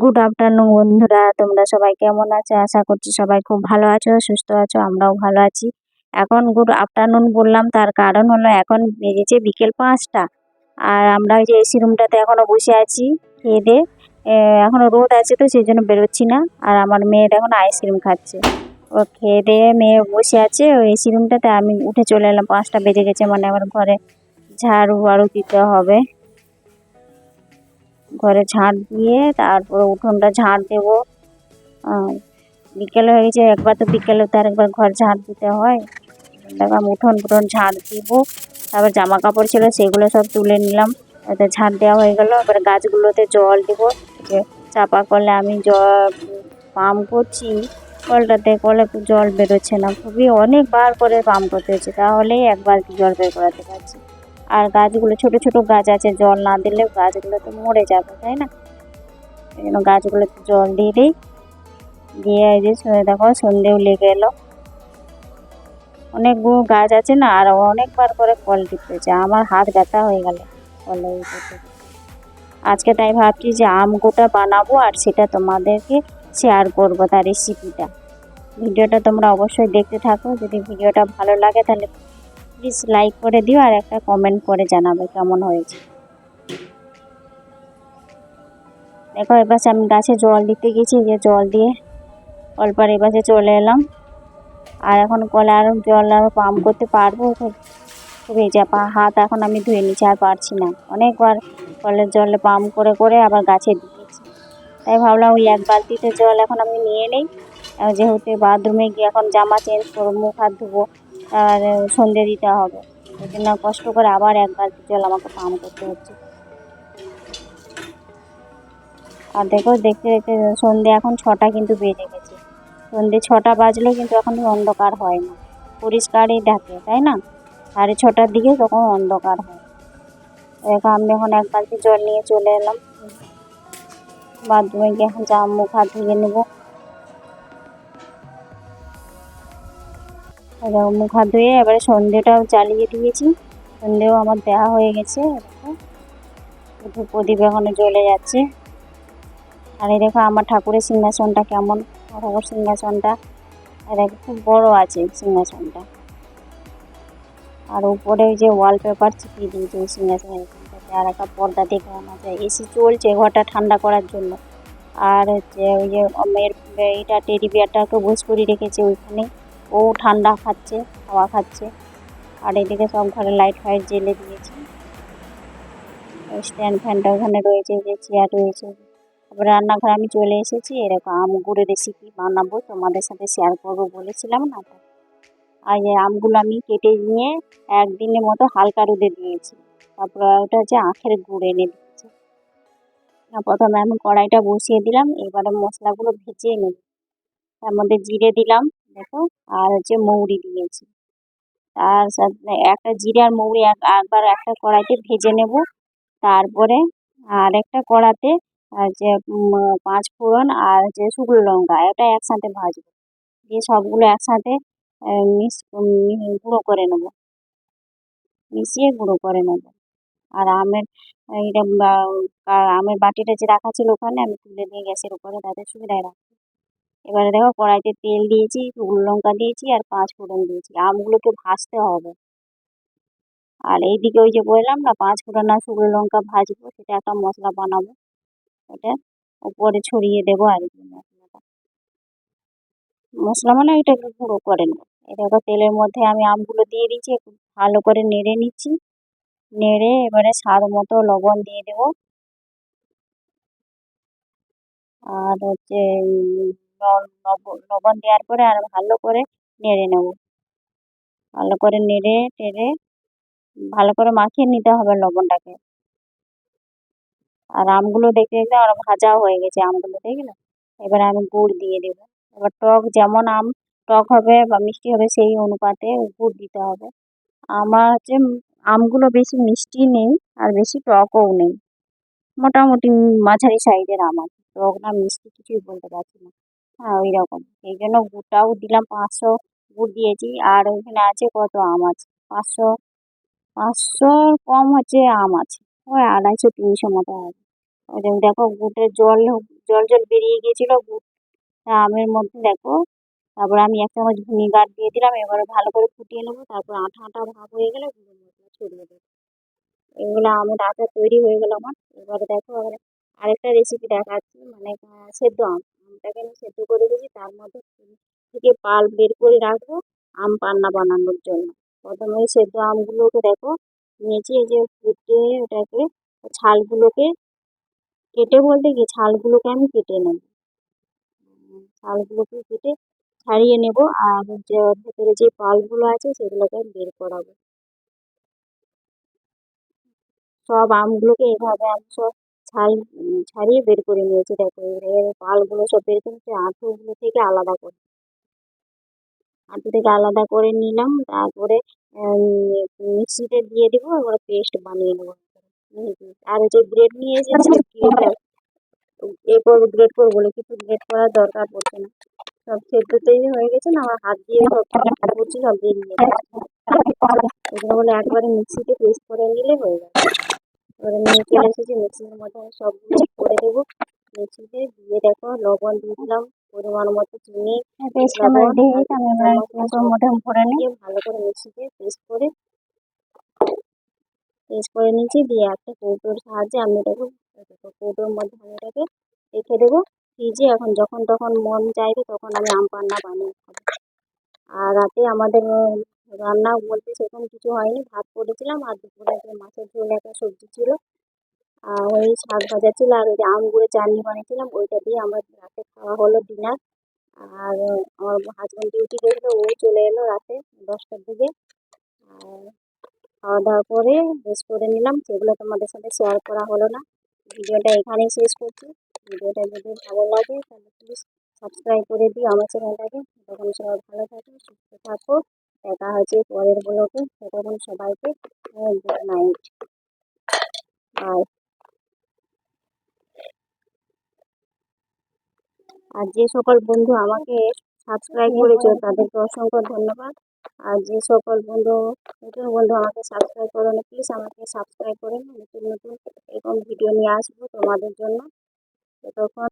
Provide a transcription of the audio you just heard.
Good afternoon বন্ধুরা। তোমরা সবাই কেমন আছো? আশা করছি সবাই খুব ভালো আছো, সুস্থ আছো, আমরাও ভালো আছি। এখন গুড আফটারনুন বললাম, তার কারণ হলো এখন বেজেছে বিকেল পাঁচটা। আর আমরা ওই যে এসি রুমটাতে এখনও বসে আছি, খেয়ে দিয়ে এখনও রোদ আছে তো, সেই জন্য বেরোচ্ছি না। আর আমার মেয়ের এখন আইসক্রিম খাচ্ছে। ও খেয়ে দিয়ে মেয়ে বসে আছে, ওই এসি রুমটাতে আমি উঠে চলে এলাম, পাঁচটা বেজে গেছে মানে আমার ঘরে ঝাড়ু বাড়ু দিতে হবে। ঘরে ঝাঁট দিয়ে তারপরে উঠোনটা ঝাঁট দেবো। বিকেল হয়ে গেছে, একবার তো বিকেলে তো আরেকবার ঘর ঝাঁট দিতে হয়। আমি উঠোন ফুঠোন ঝাঁট দিব। তারপর জামা কাপড় ছিল, সেগুলো সব তুলে নিলাম। এতে ঝাঁট দেওয়া হয়ে গেল। এবারে গাছগুলোতে জল দেবো। চাপা কলে আমি জল পাম্প করছি। কলটাতে কলে জল বেরোচ্ছে না। খুবই অনেকবার করে পাম্প করতে হচ্ছে তাহলেই একবার জল বের করাতে পারছি। আর গাছগুলো, ছোট ছোট গাছ আছে, জল না দিলে গাছগুলো তো মরে যাবে, তাই না? এই জন্য গাছগুলোতে জল দিয়ে দিই। দিয়ে এই যে দেখো, সন্ধেও লেগে এলো। অনেকগুলো গাছ আছে না, আর অনেকবার করে কল হচ্ছে আমার হাত ব্যথা হয়ে গেল কলে আজকে তাই ভাবছি যে আম গোটা বানাবো আর সেটা তোমাদেরকে শেয়ার করব তার রেসিপিটা ভিডিওটা তোমরা অবশ্যই দেখতে থাকো। যদি ভিডিওটা ভালো লাগে তাহলে প্লিজ লাইক করে দিও আর একটা কমেন্ট করে জানাবে কেমন হয়েছে। দেখো, এবার আমি গাছে জল দিতে গেছি, যে জল দিয়ে অল্পার এবারে চলে এলাম। আর এখন কলে আর জল আর পাম্প করতে পারব খুবই চাপা হাত এখন আমি ধুয়ে নিচ্ছি আর পারছি না। অনেকবার কলের জলে পাম্প করে করে আবার গাছে দিয়েছি তাই ভাবলাম ওই এক বালতিতে জল এখন আমি নিয়ে নেই। যেহেতু বাথরুমে গিয়ে এখন জামা চেঞ্জ করব, মুখ হাত ধুবো আর সন্ধে দিতে হবে। ওই জন্য কষ্ট করে আবার এক বালতি জল আমাকে পাম্প করতে হচ্ছে। আর দেখো, দেখতে দেখতে সন্ধে এখন ছটা কিন্তু বেজে গেছে। সন্ধে ছটা বাজলেও কিন্তু এখন অন্ধকার হয় না। পরিষ্কারই থাকে, তাই না? সাড়ে ছটার দিকে তখন অন্ধকার হয়। দেখো আমি এখন এক বালতি জল নিয়ে চলে এলাম। বাথরুমে গিয়ে এখন জাম মুখ হাত ধুয়ে নেব। মুখ হাত ধুয়ে এবারে সন্ধেটাও চালিয়ে দিয়েছি। সন্ধেও আমার দেওয়া হয়ে গেছে। প্রদীপ এখনও জ্বলে যাচ্ছে। আর এই দেখো, আমার ঠাকুরের সিংহাসনটা কেমন? ঠাকুর সিংহাসনটা দেখো খুব বড় আছে সিংহাসনটা। আর উপরে ওই যে ওয়ালপেপার চিপিয়ে দিয়েছে ওই সিংহাসনের আর একটা পর্দা দেখে আনা যায় এসি চলছে ঘরটা ঠান্ডা করার জন্য। আর হচ্ছে ওই যে, মেয়ের, এইটা টেডি বিয়ারটাকে বস করে রেখেছে ওইখানে। ও ঠান্ডা খাচ্ছে, হাওয়া খাচ্ছে। আর এদিকে সব ঘরে লাইট ফাইট জ্বেলে দিয়েছি। স্ট্যান্ড ফ্যানটা ওখানে রয়েছে যে চেয়ার রয়েছে। তারপরে রান্নাঘরে আমি চলে এসেছি, এরকম আম গুড়ের রেসিপি বানাবো, তোমাদের সাথে শেয়ার করব বলেছিলাম না আর আমগুলো আমি কেটে নিয়ে একদিনের মতো হালকা রোদে দিয়েছি। তারপরে ওটা হচ্ছে আখের গুড় এনে দিয়েছি। প্রথমে আমি কড়াইটা বসিয়ে দিলাম, এবারে মশলাগুলো ভেজে নেব। তার মধ্যে জিরে দিলাম দেখো, আর হচ্ছে মৌরি দিয়েছি। তার সাথে একটা জিরে আর মৌরি একবার একটা কড়াইতে ভেজে নেব। তারপরে আর একটা কড়াতে যে পাঁচ ফোড়ন আর যে শুকনো লঙ্কা, এটা একসাথে ভাজবো। দিয়ে সবগুলো একসাথে মিক্স গুঁড়ো করে নেব। মিশিয়ে গুঁড়ো করে নেব। আর আমের এটা আমের বাটিটা যে রাখা ছিল ওখানে, আমি তুলে দিয়ে গ্যাসের উপরে তাদের সুবিধায় রাখি এবারে দেখো কড়াইতে তেল দিয়েছি, শুকনো লঙ্কা দিয়েছি আর পাঁচ ফোড়ন দিয়েছি। আমগুলোকে ভাজতে হবে। আর এইদিকে ওই যে বললাম না, পাঁচ ফোড়ন আর শুকনো লঙ্কা ভাজবো, সেটা একটা মশলা বানাবো। এটা উপরে ছড়িয়ে দেবো আর কি মশলাটা। মশলা মানে ওইটাকে গুঁড়ো করে নেব। এটা তেলের মধ্যে আমি আমগুলো দিয়ে দিচ্ছি একটু ভালো করে নেড়ে নিচ্ছি। নেড়ে এবারে স্বাদ মতো লবণ দিয়ে দেবো। আর হচ্ছে লবণ দেওয়ার পরে আর ভালো করে নেড়ে নেব। ভালো করে নেড়ে টেড়ে ভালো করে মাখিয়ে নিতে হবে লবণটাকে। আর আমগুলো দেখতে দেখতে আর ভাজাও হয়ে গেছে আমগুলো দেখলে এবার আমি গুড় দিয়ে দেবো। এবার টক যেমন আম টক হবে বা মিষ্টি হবে সেই অনুপাতে গুড় দিতে হবে। আমার হচ্ছে আমগুলো বেশি মিষ্টি নেই আর বেশি টকও নেই। মোটামুটি মাঝারি সাইজের আম আছে। টক না মিষ্টি কিছুই বলতে পারছি না। হ্যাঁ ওই রকম সেই জন্য গুড়টাও দিলাম পাঁচশো গুড় দিয়েছি। আর ওইখানে আছে কত আম আছে? পাঁচশো পাঁচশো কম হচ্ছে আম আছে। ওই আড়াইশো, তিনশো মতো আছে ওই দেখো গুটের জল জল জল বেরিয়ে গিয়েছিল গুড়। আমের মধ্যে দেখো, তারপর আমি এক চামচ ভিনিগার দিয়ে দিলাম। এবারে ভালো করে ফুটিয়ে নেব। তারপর আঠা আঠা ভাব হয়ে গেলে গুঁড়ো মশলা ছড়িয়ে দেবো। এগুলো আমের আচার তৈরি হয়ে গেল আমার। এবারে দেখো আরেকটা রেসিপি দেখাচ্ছি। মানে সেদ্ধ আম। আমটাকে আমি সেদ্ধ করে দিয়েছি, তার মধ্যে থেকে পাল বের করে রাখব, আম পান্না বানানোর জন্য। প্রথমে সেদ্ধ আমগুলোকে দেখো, নিয়েছি এই যে ফুটে ওটাকে, ছালগুলোকে কেটে বলতে কি, ছালগুলোকে আমি কেটে নেব। ছালগুলোকে কেটে ছাড়িয়ে নেব আর যে ভেতরে যে পালগুলো আছে সেগুলোকে আমি বের করাবো। সব আমগুলোকে এভাবে আমি সব ছাল ছাড়িয়ে বের করে নিয়েছি। দেখো এর পালগুলো সব বের করে নিয়েছি, আঁঠুগুলো থেকে আলাদা করে। আঁটু থেকে আলাদা করে নিলাম, তারপরে মিক্সিতে দিয়ে দেবো এবার পেস্ট বানিয়ে নেব আর যে ব্রেড নিয়ে এসেছি এরপর গ্রেট করব বলে কিছু গ্রেট করার দরকার পড়ছে না। সব সেদ্ধ তৈরি হয়ে গেছে না, আমার হাত দিয়ে সব হাত করছি, সব বেরিয়ে যাচ্ছে এগুলো বলে একবারে মিক্সিতে পেস্ট করে নিলে হয়ে যাবে। এবারে নিয়ে চলে এসেছি মিক্সির মধ্যে আমি সবগুলো করে দেবো মিক্সিতে দিয়ে দেখো লবণ দিয়ে দিলাম পরিমাণ মতো চিনি নিই ভালো করে মিক্সিতে পেস্ট করে পেস্ট করে নিয়েছি দিয়ে একটা কৌটোর সাহায্যে আমি এটাকে কৌটোর মধ্যে আমি এটাকে রেখে দেবো। ফ্রিজে এখন যখন তখন মন চাইবে তখন আমি আম পান্না বানিয়ে খাব। আর রাতে আমাদের রান্না বলতে সেরকম কিছু হয়নি। ভাত করেছিলাম আর দুপুরে যে মাছের ঝোল একটা সবজি ছিল। আর ওই শাক ভাজা ছিল আর ওই যে আম গুঁড়ো চাটনি বানিয়েছিলাম, ওইটা দিয়ে আমার রাতে খাওয়া হলো ডিনার। আর আমার হাজব্যান্ড ডিউটি গেছিল ও চলে এলো রাতে দশটার দিকে। আর খাওয়া দাওয়া করে রেস্ট করে নিলাম, সেগুলো তোমাদের সাথে শেয়ার করা হলো না। ভিডিওটা এখানেই শেষ করছি। ভিডিওটা যদি ভালো লাগে, তাহলে প্লিজ সাবস্ক্রাইব করে দিও আমার চ্যানেলটাকে তখন সবাই ভালো থাকো, সুস্থ থাকো। দেখা হচ্ছে পরের ব্লগে ততক্ষণ সবাইকে গুড নাইট। বাই। আর যে সকল বন্ধু আমাকে সাবস্ক্রাইব করেছ, তাদেরকে অসংখ্য ধন্যবাদ। আর যে সকল বন্ধু, নতুন বন্ধু আমাকে সাবস্ক্রাইব করো না প্লিজ আমাকে সাবস্ক্রাইব করে নতুন নতুন এরকম ভিডিও নিয়ে আসব তোমাদের জন্য। ততক্ষণ